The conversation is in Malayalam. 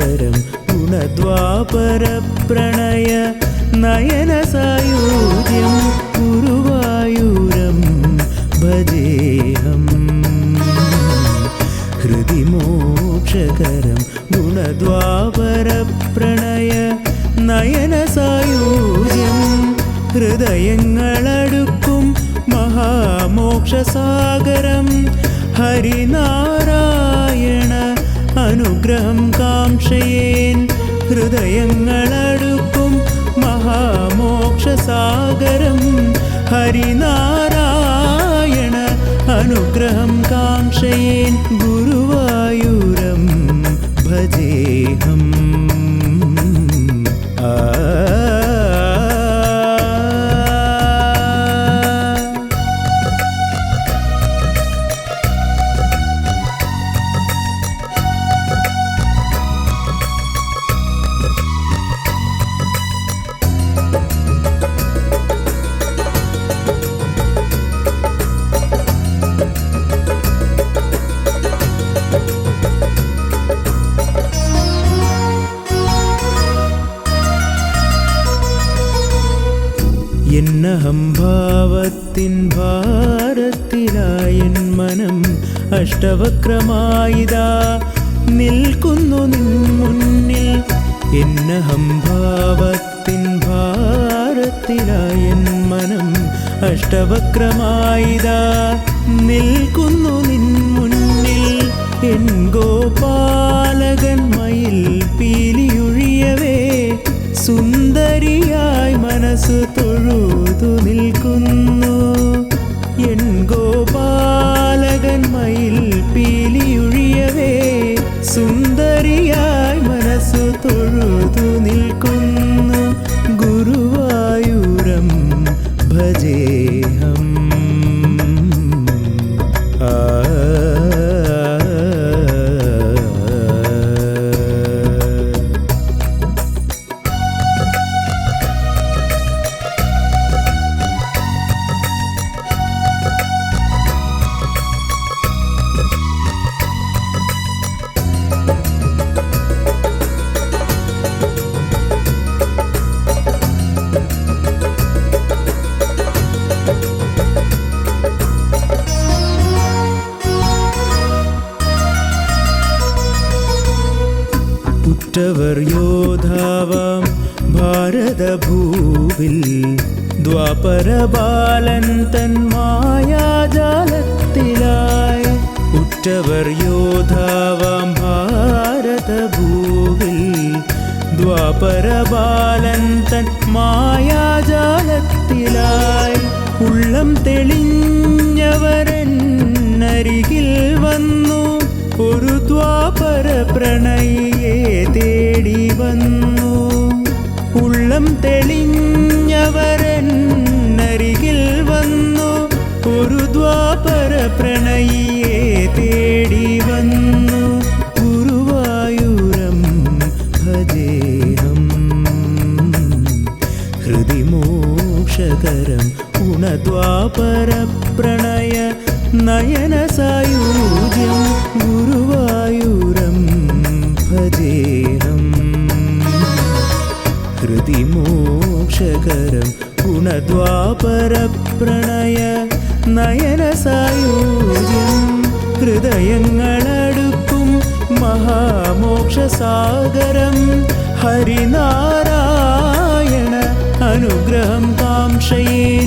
ഹരിനാരായണാനുഗ്രഹമോക്ഷകരം ഗുണദ്വാപരപ്രണയ നയനസായൂജ്യം ഗുരുവായൂരം ഭജേഹം. ഹൃദി മോക്ഷകരം ഗുണദ്വാപരപ്രണയ നയനസായൂജ്യം ഹൃദയങ്ങളടുക്കും മഹാമോക്ഷസാഗരം ഹരിനാരായണ അനുഗ്രഹം കാംക്ഷയേൻ. ഹൃദയങ്ങളടുക്കും മഹാമോക്ഷസാഗരം. ഹരിനാരായണ അനുഗ്രഹം കാംക്ഷയേൻ ഗുരുവായൂരം. ഭജേഹം. ആ എന്നഹംഭാവത്തിൻ ഭാരത്തിലായൻ മനം അഷ്ടവക്രമായിതാ നിൽക്കുന്നു നിൻ മുന്നിൽ. എന്നഹംഭാവത്തിൻ ഭാരത്തിലായൻ മനം അഷ്ടവക്രമായിതാ നിൽക്കുന്നു നിൻ മുന്നിൽ. എൻ ഗോപാലകൻ മയിൽ പീലിയൊഴിയവേ സുന്ദരിയായി മനസ്സ് തൊഴുതു ഗോപാലകൻ മയിൽ ഉറ്റവർ യോധാവാം ഭാരതഭൂവിൽ ദ്വാപരബാലൻ തൻ മായാജാലത്തിലായി. ഉറ്റവർ യോധാവാം ഭാരതഭൂവിൽ ദ്വാപരബാലൻ തൻ ഉള്ളം തെളിഞ്ഞവരെന്നരികിൽ വന്നു. ഒരു ദ്വാപര പ്രണയിയെ മോക്ഷകരം ഗുണദ്വാപര പ്രണയ നയന സായൂജ്യം ഗുരുവായൂരം ഭജേഹം. ഹൃതി മോക്ഷകരം ഗുണദ്വാപര പ്രണയ നയന സായൂജ്യം ഹൃദയങ്ങളടുക്കും മഹാമോക്ഷസാഗരം ഹരിനാരായണ അനുഗ്രഹം കാംക്ഷയേൻ